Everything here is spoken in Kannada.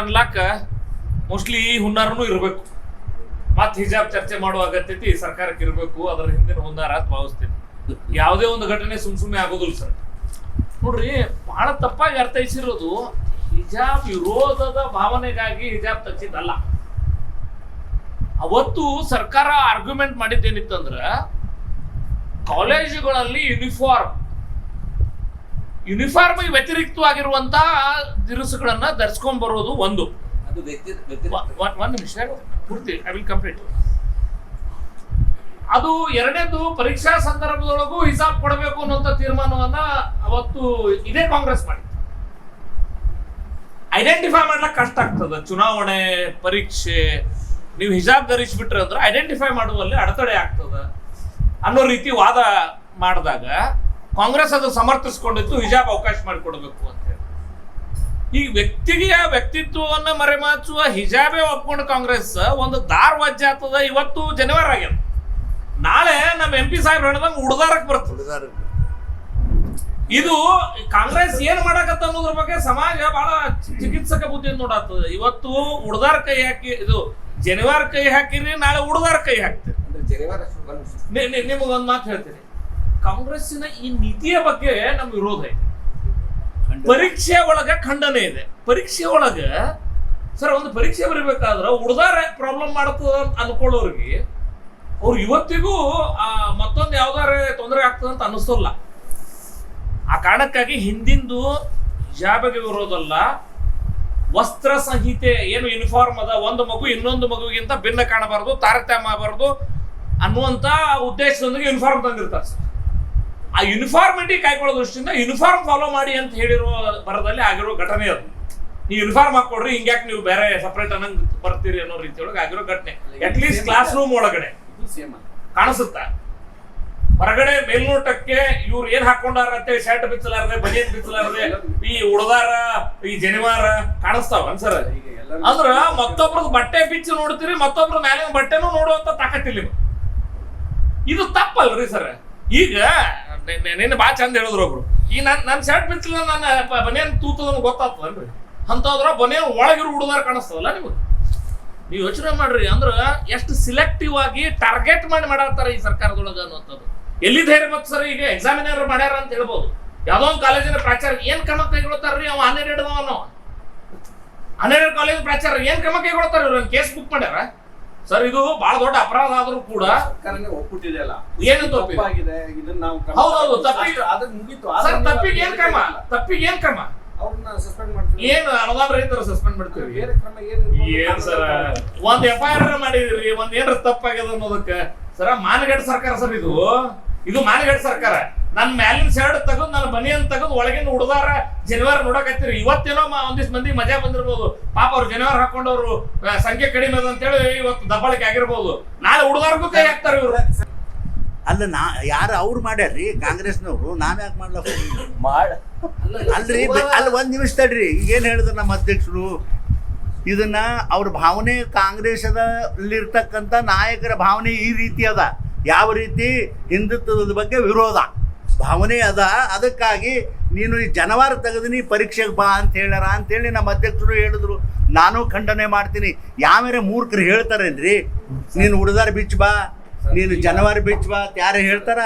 ಅನ್ಲಾಕ ಮೋಸ್ಟ್ಲಿ ಈ ಹುನ್ನಾರನು ಇರಬೇಕು. ಮತ್ ಹಿಜಾಬ್ ಚರ್ಚೆ ಮಾಡುವ ಅಗತ್ಯತೆ ಸರ್ಕಾರಕ್ಕೆ ಇರಬೇಕು. ಅದರ ಹಿಂದಿನ ಹುನ್ನಾರ ಅಂತ ಭಾವಿಸ್ತೇನೆ. ಯಾವುದೇ ಒಂದು ಘಟನೆ ಸುಮ್ ಸುಮ್ಮನೆ ಆಗೋದಿಲ್ಲ ಸರ್. ನೋಡ್ರಿ ಬಹಳ ತಪ್ಪಾಗಿ ಅರ್ಥೈಸಿರೋದು ಹಿಜಾಬ್ ವಿರೋಧದ ಭಾವನೆಗಾಗಿ ಹಿಜಾಬ್ ತಚ್ಚಿದ್ದಲ್ಲ. ಅವತ್ತು ಸರ್ಕಾರ ಆರ್ಗ್ಯುಮೆಂಟ್ ಮಾಡಿದ್ದೇನಿತ್ತಂದ್ರ ಕಾಲೇಜುಗಳಲ್ಲಿ ಯೂನಿಫಾರ್ಮ್ ಯೂನಿಫಾರ್ಮ್ ವ್ಯತಿರಿಕ್ತವಾಗಿರುವಂತ ದಿರಿಸುಗಳನ್ನ ಧರಿಸ್ಕೊಂಡ್ ಬರೋದು ಒಂದು. ಒಂದ್ ನಿಮಿಷ ಪೂರ್ತಿ ಐ ವಿಲ್ ಕಂಪ್ಲೀಟ್ ಅದು ಎರಡನೇದು ಪರೀಕ್ಷಾ ಸಂದರ್ಭದೊಳಗೂ ಹಿಸಾಬ್ ಕೊಡಬೇಕು ಅನ್ನುವಂಥ ತೀರ್ಮಾನವನ್ನ ಅವತ್ತು ಇದೇ ಕಾಂಗ್ರೆಸ್ ಮಾಡಿತ್ತು. ಐಡೆಂಟಿಫೈ ಮಾಡ್ಲಿಕ್ಕೆ ಕಷ್ಟ ಆಗ್ತದ. ಚುನಾವಣೆ ಪರೀಕ್ಷೆ ನೀವು ಹಿಜಾಬ್ ಧರಿಸ್ಬಿಟ್ರೆ ಅಂದ್ರೆ ಐಡೆಂಟಿಫೈ ಮಾಡುವಲ್ಲಿ ಅಡೆತಡೆ ಆಗ್ತದ ಅನ್ನೋ ರೀತಿ ವಾದ ಮಾಡಿದಾಗ ಕಾಂಗ್ರೆಸ್ ಅದು ಸಮರ್ಥಿಸ್ಕೊಂಡಿತ್ತು ಹಿಜಾಬ್ ಅವಕಾಶ ಮಾಡಿಕೊಡ್ಬೇಕು ಅಂತ ಹೇಳಿ. ಈ ವ್ಯಕ್ತಿಗೆ ವ್ಯಕ್ತಿತ್ವವನ್ನು ಮರೆಮಾಚುವ ಹಿಜಾಬೇ ಒಪ್ಕೊಂಡು ಕಾಂಗ್ರೆಸ್ ಒಂದು ದಾರ್ ವಜ್ಜೆ ಆಗ್ತದ ಇವತ್ತು ಜನವರಿ ಆಗ್ಯದ. ನಾಳೆ ನಮ್ಮ ಎಂ ಪಿ ಸಾಹೇಬ್ ಹೇಳ್ದಂಗೆ ಉಡ್ದಾರಕ್ಕೆ ಬರ್ತದೆ. ಇದು ಕಾಂಗ್ರೆಸ್ ಏನ್ ಮಾಡಕತ್ತ ಅನ್ನೋದ್ರ ಬಗ್ಗೆ ಸಮಾಜ ಬಹಳ ಚಿಕಿತ್ಸಕ ಬುದ್ಧಿ ನೋಡತ್ತದ ಇವತ್ತು ಉಡ್ದಾರ್ ಕೈ ಹಾಕಿ ಇದು ಜನಿವಾರ ಕೈ ಹಾಕಿರಿ ನಾಳೆ ಉಡ್ದಾರ್ ಕೈ ಹಾಕ್ತೀರಿ. ನಿಮಗೊಂದು ಮಾತು ಹೇಳ್ತೀನಿ. ಕಾಂಗ್ರೆಸ್ಸಿನ ಈ ನೀತಿಯ ಬಗ್ಗೆ ನಮ್ಗೆ ವಿರೋಧ ಇದೆ. ಪರೀಕ್ಷೆ ಒಳಗೆ ಖಂಡನೆ ಇದೆ. ಪರೀಕ್ಷೆ ಒಳಗೆ ಸರ್ ಒಂದು ಪರೀಕ್ಷೆ ಬರೀಬೇಕಾದ್ರೆ ಉಡ್ದಾರ ಪ್ರಾಬ್ಲಮ್ ಮಾಡ್ತದ ಅಂತ ಅನ್ಕೊಳ್ಳೋರಿಗೆ ಅವ್ರು ಇವತ್ತಿಗೂ ಮತ್ತೊಂದು ಯಾವ್ದಾರ ತೊಂದರೆ ಆಗ್ತದ ಅಂತ ಅನಿಸೋಲ್ಲ. ಆ ಕಾರಣಕ್ಕಾಗಿ ಹಿಂದಿಂದು ಹಿಜಾಬಿಗೆ ವಿರೋಧಲ್ಲ ವಸ್ತ್ರ ಸಂಹಿತೆ ಏನು ಯೂನಿಫಾರ್ಮ್ ಅದ ಒಂದು ಮಗು ಇನ್ನೊಂದು ಮಗುವಿಗಿಂತ ಭಿನ್ನ ಕಾಣಬಾರದು ತಾರತಮ್ಯ ಆಗಬಾರ್ದು ಅನ್ನುವಂತ ಉದ್ದೇಶದೊಂದಿಗೆ ಯೂನಿಫಾರ್ಮ್ ತಂದಿರ್ತಾರೆ ಸರ್. ಆ ಯೂನಿಫಾರ್ಮಿಟಿ ಕಾಯ್ಕೊಳ್ಳೋ ದೃಷ್ಟಿಯಿಂದ ಯೂನಿಫಾರ್ಮ್ ಫಾಲೋ ಮಾಡಿ ಅಂತ ಹೇಳಿರೋ ಬರದಲ್ಲಿ ಆಗಿರೋ ಘಟನೆ ಅದು. ನೀವು ಯೂನಿಫಾರ್ಮ್ ಹಾಕೊಡ್ರಿ ಹಿಂಗ್ಯಾಕ್ ನೀವು ಬೇರೆ ಸಪ್ರೇಟ್ ಅನ್ನಂಗ್ ಬರ್ತೀರಿ ಅನ್ನೋ ರೀತಿಯೊಳಗೆ ಆಗಿರೋ ಘಟನೆ. ಅಟ್ ಲೀಸ್ಟ್ ಕ್ಲಾಸ್ ರೂಮ್ ಒಳಗಡೆ. ಕಾಣಿಸುತ್ತ? ಹೊರಗಡೆ ಮೇಲ್ನೋಟಕ್ಕೆ ಇವ್ರು ಏನ್ ಹಾಕೊಂಡಾರ ಅಂತೇಳಿ ಶರ್ಟ್ ಬಿಚ್ಚಲಾರದೆ ಬನಿಯನ್ ಬಿಚ್ಚಲಾರದೆ ಈ ಉಡದಾರ ಈ ಜನಿವಾರ ಕಾಣಿಸ್ತಾವ ಸರ್ ಅಂದ್ರ ಮತ್ತೊಬ್ರದ್ ಬಟ್ಟೆ ಬಿಚ್ಚಿ ನೋಡ್ತೀರಿ ಮತ್ತೊಬ್ರ ಮ್ಯಾಲಿನ ಬಟ್ಟೆನೂ ನೋಡುವಂತ ತಾಕತ್ತಿಲ್ಲ. ಇದು ತಪ್ಪಲ್ರಿ ಸರ್. ಈಗ ನಿನ್ನೆ ಭಾಳ ಚಂದ ಹೇಳಿದ್ರು ಒಬ್ರು. ಈ ನನ್ ನನ್ನ ಶರ್ಟ್ ಬಿಚ್ಚಲ ನನ್ನ ಬನಿಯನ್ ತೂತದನ್ನು ಗೊತ್ತಾಗ್ತದನ್ರಿ ಬನೇನ್ ಬನಿಯನ್ ಒಳಗಿರೋ ಹುಡುದಾರ ಕಾಣಿಸ್ತದಲ್ಲ ನಿಮಗೆ? ನೀವು ಯೋಚನೆ ಮಾಡ್ರಿ, ಅಂದ್ರ ಎಷ್ಟು ಸಿಲೆಕ್ಟಿವ್ ಆಗಿ ಟಾರ್ಗೆಟ್ ಮಾಡಿ ಮಾಡಾಡ್ತಾರ ಈ ಸರ್ಕಾರದೊಳಗ ಅನ್ನುವಂಥದ್ದು. ಎಲ್ಲಿ ಧೈರ್ಯ ಮತ್ತೆ ಸರ್ ಈಗ ಎಕ್ಸಾಮಿನರ್ ಮಾಡ್ಯಾರ ಅಂತ ಹೇಳ್ಬೋದು. ಯಾವುದೋ ಒಂದು ಕಾಲೇಜಿನ ಪ್ರಾಚಾರ್ಯ ಏನು ಕ್ರಮ ಕೈಗೊಳ್ತಾರ್ರಿ ಅವ ಹನ್ನೆರಡು ಹಿಡ್ದವನು ಹನ್ನೆರಡು ಕಾಲೇಜ್ ಪ್ರಾಚಾರ್ಯ ಏನು ಕ್ರಮ ಕೈಗೊಳ್ತಾರ ಇವ್ರು? ಕೇಸ್ ಬುಕ್ ಮಾಡ್ಯಾರ? ಸರ್ ಇದು ಬಹಳ ದೊಡ್ಡ ಅಪರಾಧ ಆದ್ರೂ ಕೂಡ ಸರ್ಕಾರನೇ ಒಪ್ಪಿಟ್ಟಿದೆ ಅಲ್ಲ ಒಪ್ಪಿದೆ? ತಪ್ಪಾಗಿದೆ. ಇದನ್ನ ನಾವು ಹೌದೌದು. ತಪ್ಪಿಗೆ- ಅದನ್ನ ಮುಗೀತು. ಸರ್ ತಪ್ಪಿಗೆ ಏನ್ ಕ್ರಮ? ತಪ್ಪಿಗೆ ಏನ್ ಕ್ರಮ? ಅವ್ರನ್ನ ಸಸ್ಪೆಂಡ್ ಮಾಡ್ತೀವಿ. ಏನು ಅನುದಾನ ರೈತರ ಸಸ್ಪೆಂಡ್ ಮಾಡ್ತೀವಿ. ಬೇರೆ ಕ್ರಮ ಏನು ಏನ್ ಸರ್? ಒಂದ್ ಎಫ್ ಐ ಆರ್ ಮಾಡಿದ್ರಿ ಒಂದ್ ಏನ್ರ ತಪ್ಪಾಗ್ಯದ ಅನ್ನೋದಕ್ಕೆ. ಸರ ಮಾನಗಡ್ ಸರ್ಕಾರ ಸರ್ ಇದು. ಇದು ಮಾನಗಡ್ ಸರ್ಕಾರ. ನನ್ ಮ್ಯಾಲಿನ ಶರ್ಟ್ ತೆಗೆದು ನನ್ನ ಬನಿಯನ್ ತೆಗೆದು ಒಳಗಿನ ಹುಡುದಾರ ಜನಿವಾರ ನೋಡಕತ್ತೀರಿ. ಇವತ್ತೇನೋ ಮಾ ಒಂದಿಷ್ಟು ಮಂದಿ ಮಜಾ ಬಂದಿರ್ಬೋದು. ಪಾಪ ಅವ್ರು ಜನಿವಾರ ಹಾಕೊಂಡವ್ರು ಸಂಖ್ಯೆ ಕಡಿಮೆ ಅದ ಅಂತೇಳಿ ಇವತ್ತು ದಬ್ಬಾಳಿಕೆ ಆಗಿರ್ಬೋದು. ನಾಳೆ ಹುಡುಗಾರ್ಗೂ ಕೈ ಹಾಕ್ತಾರೆ ಇವರು. ಅಲ್ಲ ನಾ ಯಾರು ಅವ್ರು ಮಾಡ್ಯಾರ್ರಿ? ಕಾಂಗ್ರೆಸ್ನವರು. ನಾವ್ ಯಾಕೆ ಮಾಡ್ಲಕ್ಕ ಹೋಗಿಲ್ಲ? ಮಾಡ. ಅಲ್ರಿ ಅಲ್ಲಿ ಒಂದು ನಿಮಿಷ ತಡ್ರಿ. ಈಗ ಏನು ಹೇಳಿದ್ರು ನಮ್ಮ ಅಧ್ಯಕ್ಷರು? ಇದನ್ನ ಅವ್ರ ಭಾವನೆ ಕಾಂಗ್ರೆಸ್ದಲ್ಲಿರ್ತಕ್ಕಂಥ ನಾಯಕರ ಭಾವನೆ ಈ ರೀತಿ ಅದ. ಯಾವ ರೀತಿ ಹಿಂದುತ್ವದ ಬಗ್ಗೆ ವಿರೋಧ. ಭಾವನೆ ಅದ, ಅದಕ್ಕಾಗಿ ನೀನು ಈ ಜನವಾರ ತೆಗೆದು ಪರೀಕ್ಷೆಗೆ ಬಾ ಅಂತ ಹೇಳ್ಯಾರ ಅಂತೇಳಿ ನಮ್ಮ ಅಧ್ಯಕ್ಷರು ಹೇಳಿದ್ರು. ನಾನು ಖಂಡನೆ ಮಾಡ್ತೀನಿ. ಯಾವ್ಯಾರ ಮೂರ್ಖರು ಹೇಳ್ತಾರೇನ್ರಿ? ನೀನು ಉಡ್ದಾರ ಬಿಚ್ಚ ಬಾ, ನೀನು ಜನವಾರ ಬಿಚ್ಚ ಬಾ ಯಾರು ಹೇಳ್ತಾರ?